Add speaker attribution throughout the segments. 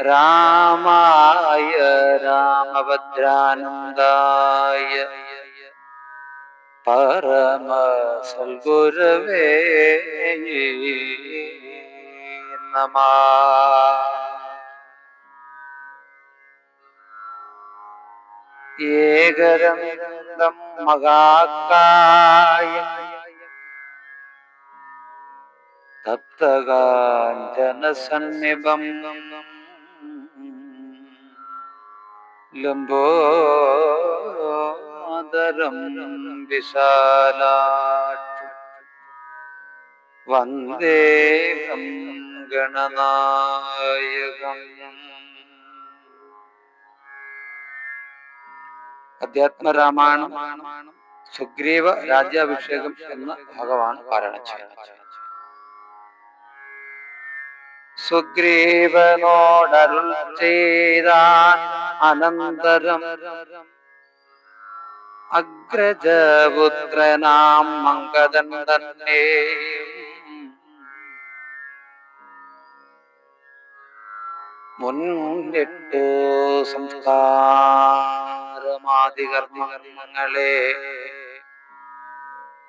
Speaker 1: രാമായ രാമഭദ്രാനന്ദായ. പരമ സൽഗുരവേ നമ. ഏകരന്തം മഹാകായ. തപ്തകാഞ്ചനസന്നിഭം ലംബോദരം വിശാലാക്ഷു വന്ദേഹം ഗണനായകം. അധ്യാത്മരാമായണം സുഗ്രീവ രാജ്യാഭിഷേകം എന്ന് ഭഗവാൻ പാരായണം ചെയ്യുന്നത് സുഗ്രീവനോടരുൾ ചെയ്താൻ അനന്തരം അഗ്രജപുത്രനാം മങ്കദൻ തന്നെ. മുന്നിട്ടു സംസ്കാരമാദികർമ്മങ്ങളെ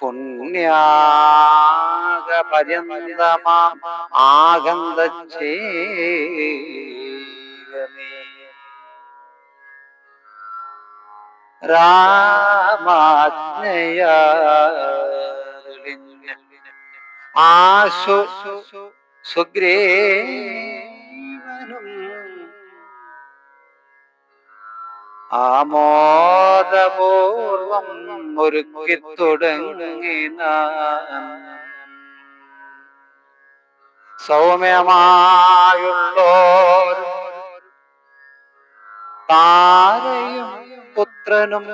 Speaker 1: പുണ്യാക പര്യന്തമാ ആഗന്ത രാമാജ്ഞയ ആശു സുഗ്രീവനും ആമോദപൂർവം ഒരുക്കി തുടങ്ങിന സൗമ്യമായുള്ളോർ. താരയും പുത്രനും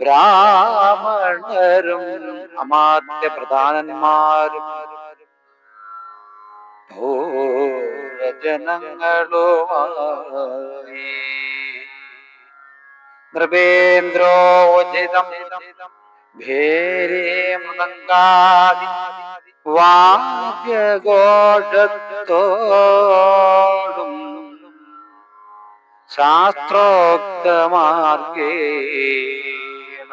Speaker 1: ബ്രാഹ്മണരും അമാത്യ പ്രധാനന്മാരും. ഭൂരജനങ്ങളുമായി നൃപേന്ദ്രോചിതം ഭേരേ മൃദംഗാദി വാദ്യഘോഷത്തോടും ശാസ്ത്രോക്തമാർഗേണ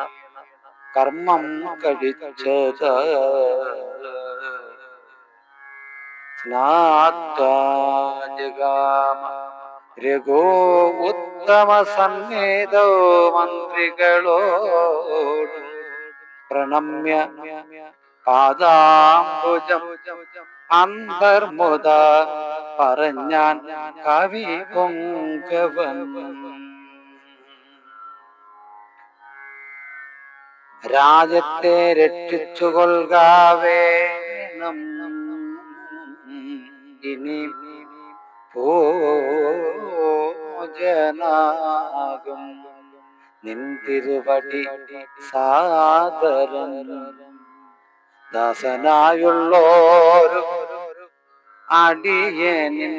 Speaker 1: കർമ്മം കഴിച്ചത്. സ്നാത്വാജഗാമ രഘോ ഉത്തമ സന്നേതോ മന്ത്രികളോട് പ്രണമ്യ പാദാംബുജം അന്തർമുത പറഞ്ഞാൻ കവി പൊങ്കവൻ രാജ്യത്തെ രക്ഷിച്ചുകൊള്ളുകാവേണം ഇനി ഭോജനാകും നിന്തിരുപടി സാദരം. ദാസനായുള്ളോരു അടിയനിൻ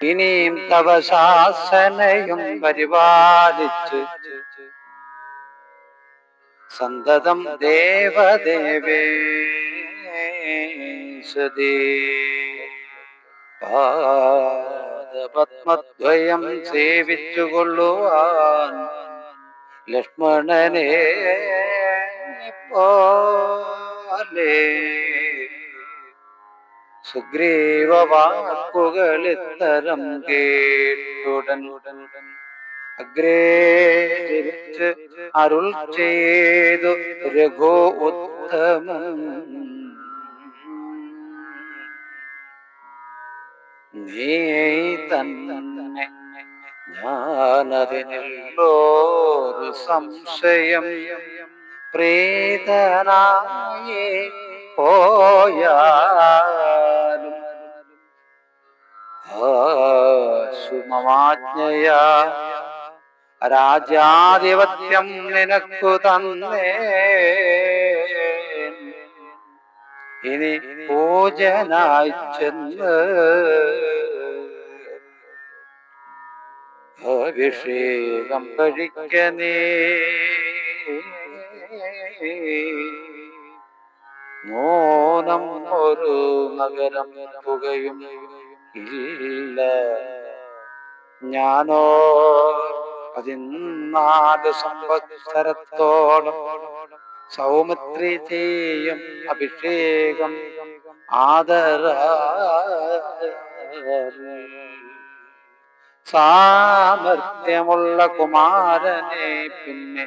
Speaker 1: ഇനിയും തവശാസനയും പരിപാലിച്ച് സന്തതം ദേവദേവേശ്വതി പാദപത്മദ്വയം സേവിച്ചുകൊള്ളുവാൻ ലക്ഷ്മണനെ പോലെ. സുഗ്രീവ വാക്കുകളിത്തരം കേട്ടുടൻ അഗ്രേ അരുൾ ചെയ്തു രഘോ ഉത്തമം ഞാനതിനുള്ളൊരു സംശയം പ്രീതനായി പോയാലും സുമമാജ്ഞയ രാജാധിപത്യം നിനക്കു തന്നേ ഇനി പൂജനായി ചെന്ന് അഭിഷേകം കഴിക്കനേ. നൂനം ഒരു നഗരം പുകയും ഇല്ല. ഞാനോ പതിനാല് സംവത്സരത്തോളം സൗമത്രി ചെയ്യും അഭിഷേകം ആദര സാമർത്ഥ്യമുള്ള കുമാരനെ പിന്നെ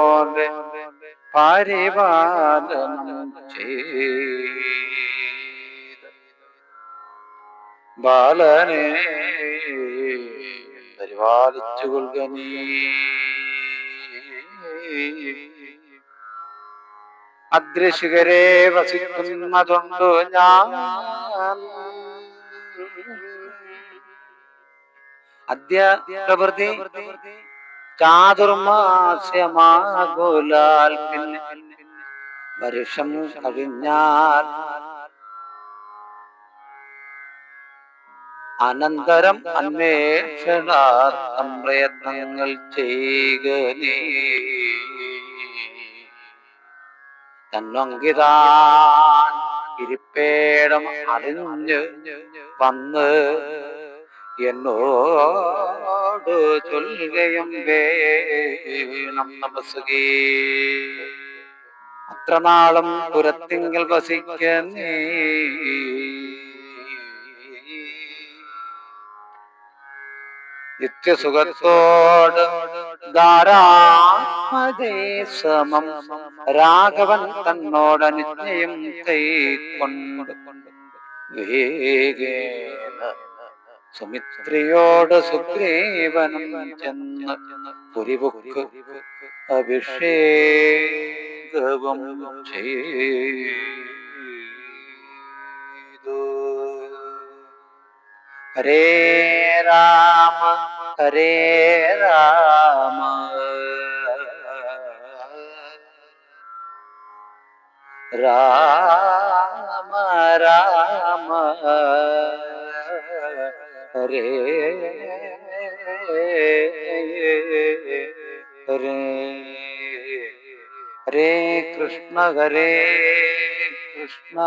Speaker 1: പരിപാലനം ചെയ്ത് ബാലനെ പരിപാലിച്ചു കൊള്ളുക നീ. അദൃശികരെ വസിക്കുന്നതുണ്ട് ഞാൻ? അദ്യ പ്രവൃത്തി ചാതുർമാസ്യമാകുലാൽ പിന്നെ വർഷം കഴിഞ്ഞാൽ അനന്തരം അന്വേഷണാർത്ഥം പ്രയത്നങ്ങൾ ചെയ്യുക തന്നൊങ്കിതാൻ ഇരിപ്പേടം അറിഞ്ഞ് വന്ന് എന്നോട് ചൊല്ലുകയും അത്ര നാളും പുരത്തിങ്കൽ വസിക്ക നീ. നിത്യസുഖത്തോട് രാഘവൻ തന്നോട് അനുജ്ഞയും കൈ കൊണ്ട് വേഗേന സുമിത്രിയോട് സുഗ്രീവനം ചെന്ന് പുരിപുക്ക് അഭിഷേകവും ചെയ്തു. ഹരേ രാമ ഹരേ രാമ. രാമ ഹരേ ഹരേ ഹരേ കൃഷ്ണ ഹരേ കൃഷ്ണ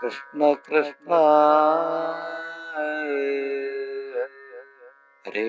Speaker 1: കൃഷ്ണ കൃഷ്ണ ഹരേ